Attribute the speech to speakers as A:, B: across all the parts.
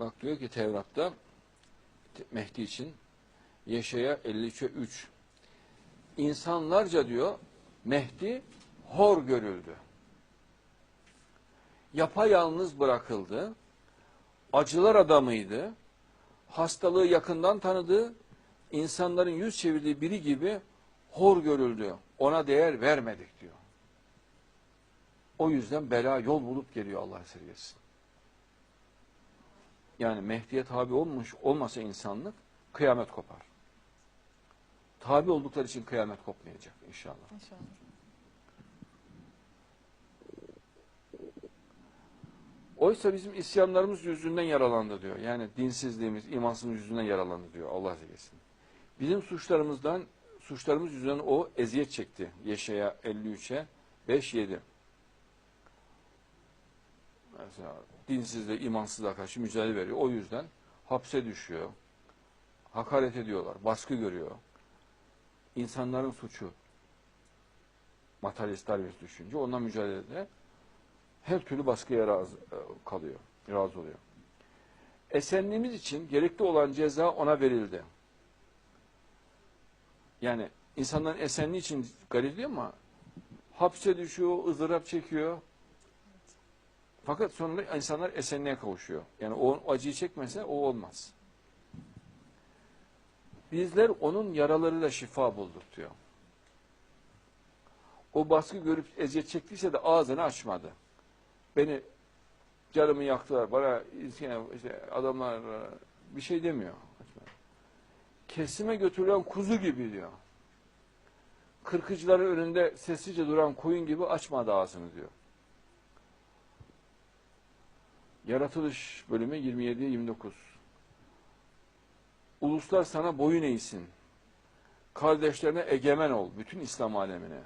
A: Bak diyor ki Tevrat'ta Mehdi için Yeşaya 53'e 3 İnsanlarca diyor Mehdi hor görüldü. Yapayalnız bırakıldı. Acılar adamıydı. Hastalığı yakından tanıdı. insanların yüz çevirdiği biri gibi hor görüldü. Ona değer vermedik diyor. O yüzden bela yol bulup geliyor Allah esirgesin. Yani Mehdi'ye tabi olmuş olmasa insanlık kıyamet kopar. Tabi oldukları için kıyamet kopmayacak inşallah.
B: İnşallah.
A: Oysa bizim isyanlarımız yüzünden yaralandı diyor. Yani dinsizliğimiz, imansızlığımız yüzünden yaralandı diyor Allah esirgesin. Bizim suçlarımızdan, suçlarımız yüzünden o eziyet çekti. Yeşaya 53'e 5-7. Mesela dinsizliğe, imansızlığa karşı mücadele veriyor. O yüzden hapse düşüyor. Hakaret ediyorlar, baskı görüyor. İnsanların suçu. Materyalist Darwinist düşünce ondan mücadelede her türlü baskıya razı e, kalıyor, razı oluyor. Esenliğimiz için gerekli olan ceza ona verildi. Yani insanların esenliği için garip değil ama hapse düşüyor, ızdırap çekiyor. Fakat sonunda insanlar esenliğe kavuşuyor. Yani o acıyı çekmese o olmaz. Bizler onun yaralarıyla şifa bulduk diyor. O baskı görüp eziyet çektiyse de ağzını açmadı. Beni canımı yaktılar, bana işte adamlar bir şey demiyor. Kesime götürülen kuzu gibi diyor. Kırkıcıların önünde sessizce duran koyun gibi açmadı ağzını diyor. Yaratılış bölümü 27-29. Uluslar sana boyun eğsin. Kardeşlerine egemen ol. Bütün İslam alemine.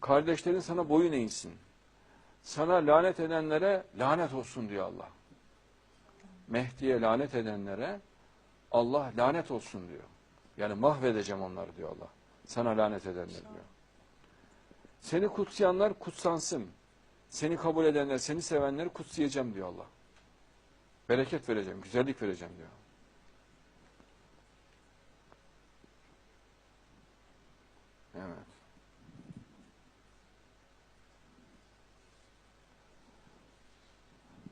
A: Kardeşlerin sana boyun eğsin. Sana lanet edenlere lanet olsun diyor Allah. Mehdi'ye lanet edenlere Allah lanet olsun diyor. Yani mahvedeceğim onları diyor Allah. Sana lanet edenler diyor. Seni kutsayanlar kutsansın. Seni kabul edenler, seni sevenleri kutsayacağım diyor Allah. Bereket vereceğim, güzellik vereceğim diyor. Evet.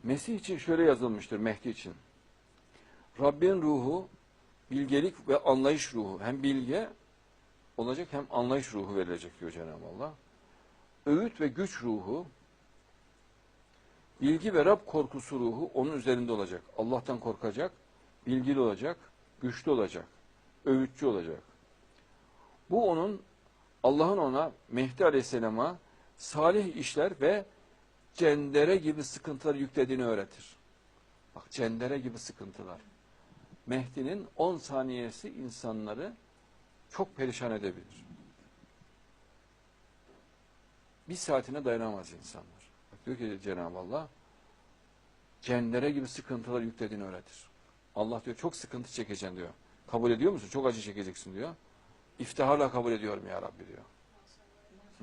A: Mesih için şöyle yazılmıştır Mehdi için. Rabbin ruhu bilgelik ve anlayış ruhu. Hem bilge olacak hem anlayış ruhu verilecek diyor Cenab-ı Allah. Öğüt ve güç ruhu, bilgi ve Rab korkusu ruhu onun üzerinde olacak. Allah'tan korkacak, bilgili olacak, güçlü olacak, öğütçü olacak. Bu onun Allah'ın ona Mehdi Aleyhisselam'a salih işler ve cendere gibi sıkıntılar yüklediğini öğretir. Bak cendere gibi sıkıntılar. Mehdi'nin 10 saniyesi insanları çok perişan edebilir. Bir saatine dayanamaz insanlar. Diyor ki Cenab-ı Allah cendere gibi sıkıntılar yüklediğini öğretir. Allah diyor çok sıkıntı çekeceksin diyor. Kabul ediyor musun? Çok acı çekeceksin diyor. İftiharla kabul ediyorum ya Rabbi diyor.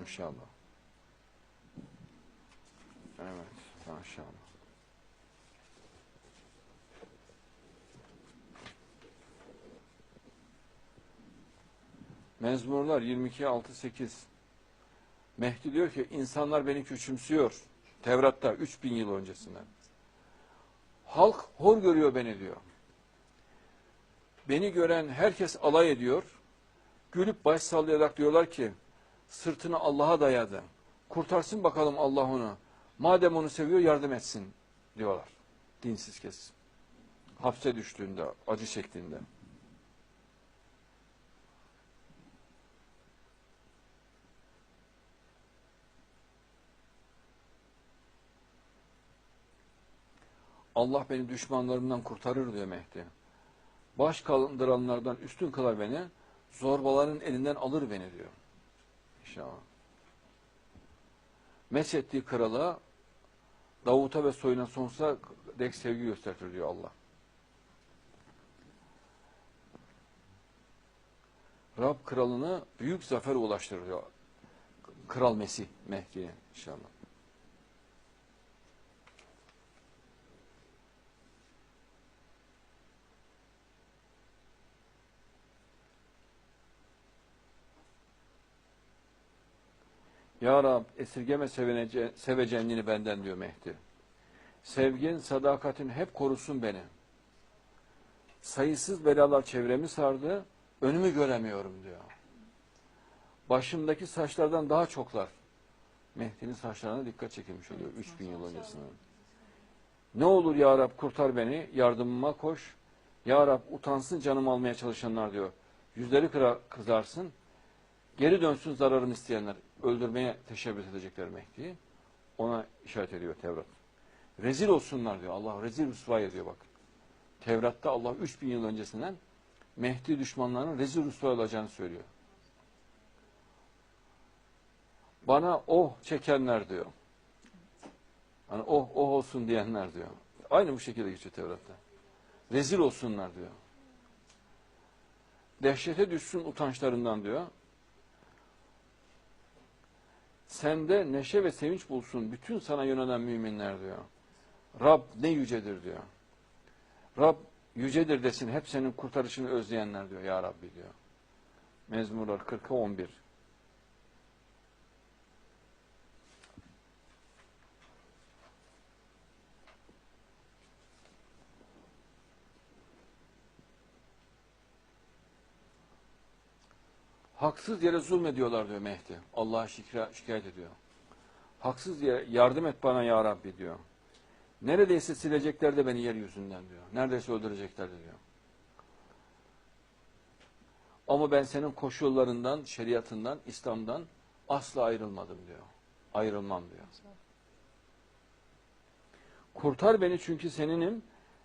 A: İnşallah. Evet, maşallah. Mezmurlar 22 6 8. Mehdi diyor ki insanlar beni küçümsüyor. Tevrat'ta 3000 yıl öncesinden. Halk hor görüyor beni diyor. Beni gören herkes alay ediyor. Gülüp baş sallayarak diyorlar ki sırtını Allah'a dayadı. Kurtarsın bakalım Allah onu. Madem onu seviyor yardım etsin diyorlar. Dinsiz kesim. Hapse düştüğünde, acı çektiğinde. Allah beni düşmanlarımdan kurtarır diyor Mehdi. Baş kaldıranlardan üstün kılar beni, zorbaların elinden alır beni diyor. İnşallah. Meshettiği krala Davut'a ve soyuna sonsuza dek sevgi gösterir diyor Allah. Rab kralını büyük zafer ulaştırır diyor. Kral Mesih Mehdi'ye inşallah. Ya Rab esirgeme sevenece- sevecenliğini benden diyor Mehdi. Sevgin, sadakatin hep korusun beni. Sayısız belalar çevremi sardı, önümü göremiyorum diyor. Başımdaki saçlardan daha çoklar. Mehdi'nin saçlarına dikkat çekilmiş oluyor 3000 yıl öncesinden. Ne olur ya Rab kurtar beni, yardımıma koş. Ya Rab utansın canım almaya çalışanlar diyor. Yüzleri kızarsın. Geri dönsün zararımı isteyenler. Öldürmeye teşebbüs edecekler Mehdi'yi. Ona işaret ediyor Tevrat. Rezil olsunlar diyor. Allah rezil rüsva ediyor bak. Tevrat'ta Allah 3000 yıl öncesinden Mehdi düşmanlarının rezil rüsva olacağını söylüyor. Bana oh çekenler diyor. Hani oh oh olsun diyenler diyor. Aynı bu şekilde geçiyor Tevrat'ta. Rezil olsunlar diyor. Dehşete düşsün utançlarından diyor. Sende neşe ve sevinç bulsun bütün sana yönelen müminler diyor. Rab ne yücedir diyor. Rab yücedir desin hep senin kurtarışını özleyenler diyor ya Rabbi diyor. Mezmurlar 40'a 11. Haksız yere zulmediyorlar diyor Mehdi. Allah'a şikayet ediyor. Haksız yere yardım et bana ya Rabbi diyor. Neredeyse silecekler de beni yeryüzünden diyor. Neredeyse öldürecekler diyor. Ama ben senin koşullarından, şeriatından, İslam'dan asla ayrılmadım diyor. Ayrılmam diyor. Kurtar beni çünkü seninim.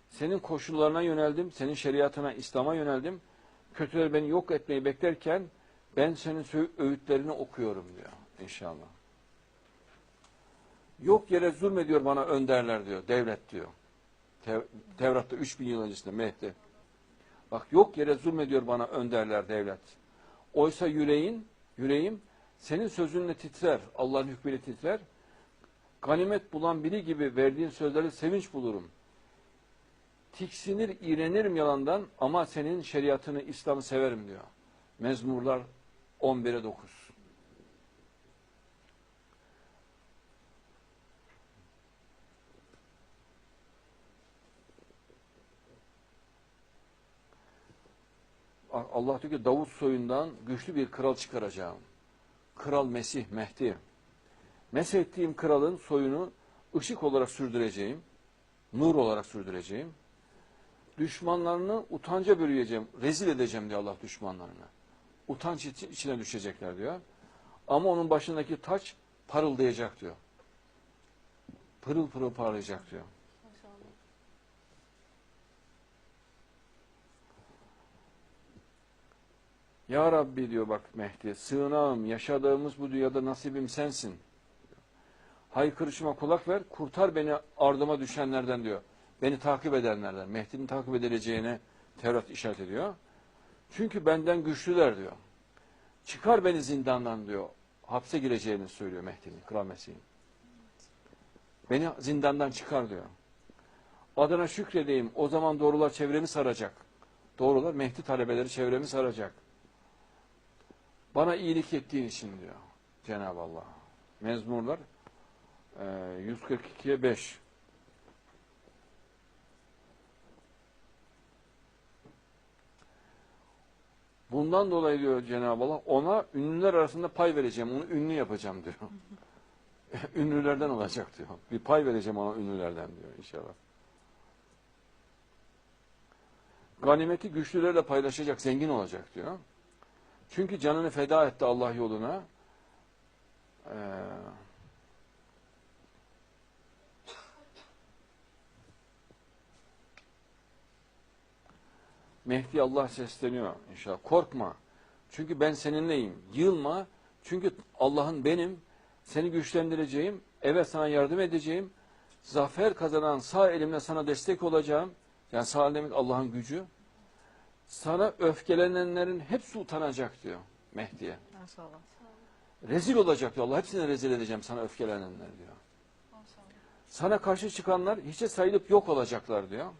A: Senin koşullarına yöneldim. Senin şeriatına, İslam'a yöneldim. Kötüler beni yok etmeyi beklerken ben senin öğütlerini okuyorum diyor inşallah. Yok yere zulmediyor bana önderler diyor, devlet diyor. Tev- Tevrat'ta 3000 yıl öncesinde Mehdi. Bak yok yere zulmediyor bana önderler devlet. Oysa yüreğin, yüreğim senin sözünle titrer, Allah'ın hükmüyle titrer. Ganimet bulan biri gibi verdiğin sözleri sevinç bulurum. Tiksinir, iğrenirim yalandan ama senin şeriatını, İslam'ı severim diyor. Mezmurlar 11'e 9. Allah diyor ki Davut soyundan güçlü bir kral çıkaracağım. Kral Mesih, Mehdi. Meshettiğim kralın soyunu ışık olarak sürdüreceğim. Nur olarak sürdüreceğim. Düşmanlarını utanca bölüyeceğim. Rezil edeceğim diyor Allah düşmanlarını. Utanç içi- içine düşecekler diyor. Ama onun başındaki taç parıldayacak diyor. Pırıl pırıl parlayacak diyor. Ya Rabbi diyor bak Mehdi, sığınağım, yaşadığımız bu dünyada nasibim sensin. Haykırışıma kulak ver, kurtar beni ardıma düşenlerden diyor. Beni takip edenlerden. Mehdi'nin takip edileceğine Tevrat işaret ediyor. Çünkü benden güçlüler diyor. Çıkar beni zindandan diyor. Hapse gireceğini söylüyor Mehdi'nin, Kral Mesih'in. Beni zindandan çıkar diyor. Adına şükredeyim, o zaman doğrular çevremi saracak. Doğrular Mehdi talebeleri çevremi saracak. Bana iyilik ettiğin için diyor Cenab-ı Allah. Mezmurlar e, 142'ye 5. Bundan dolayı diyor Cenab-ı Allah ona ünlüler arasında pay vereceğim. Onu ünlü yapacağım diyor. Ünlülerden olacak diyor. Bir pay vereceğim ona ünlülerden diyor inşallah. Ganimeti güçlülerle paylaşacak, zengin olacak diyor. Çünkü canını feda etti Allah yoluna. Ee, Mehdi Allah sesleniyor inşallah. Korkma. Çünkü ben seninleyim. Yılma. Çünkü Allah'ın benim. Seni güçlendireceğim. Evet sana yardım edeceğim. Zafer kazanan sağ elimle sana destek olacağım. Yani sağ el demek Allah'ın gücü. Sana öfkelenenlerin hepsi utanacak diyor Mehdi'ye.
B: Maşallah.
A: Rezil olacak diyor Allah. Hepsini rezil edeceğim sana öfkelenenler diyor. Sana karşı çıkanlar hiçe sayılıp yok olacaklar diyor.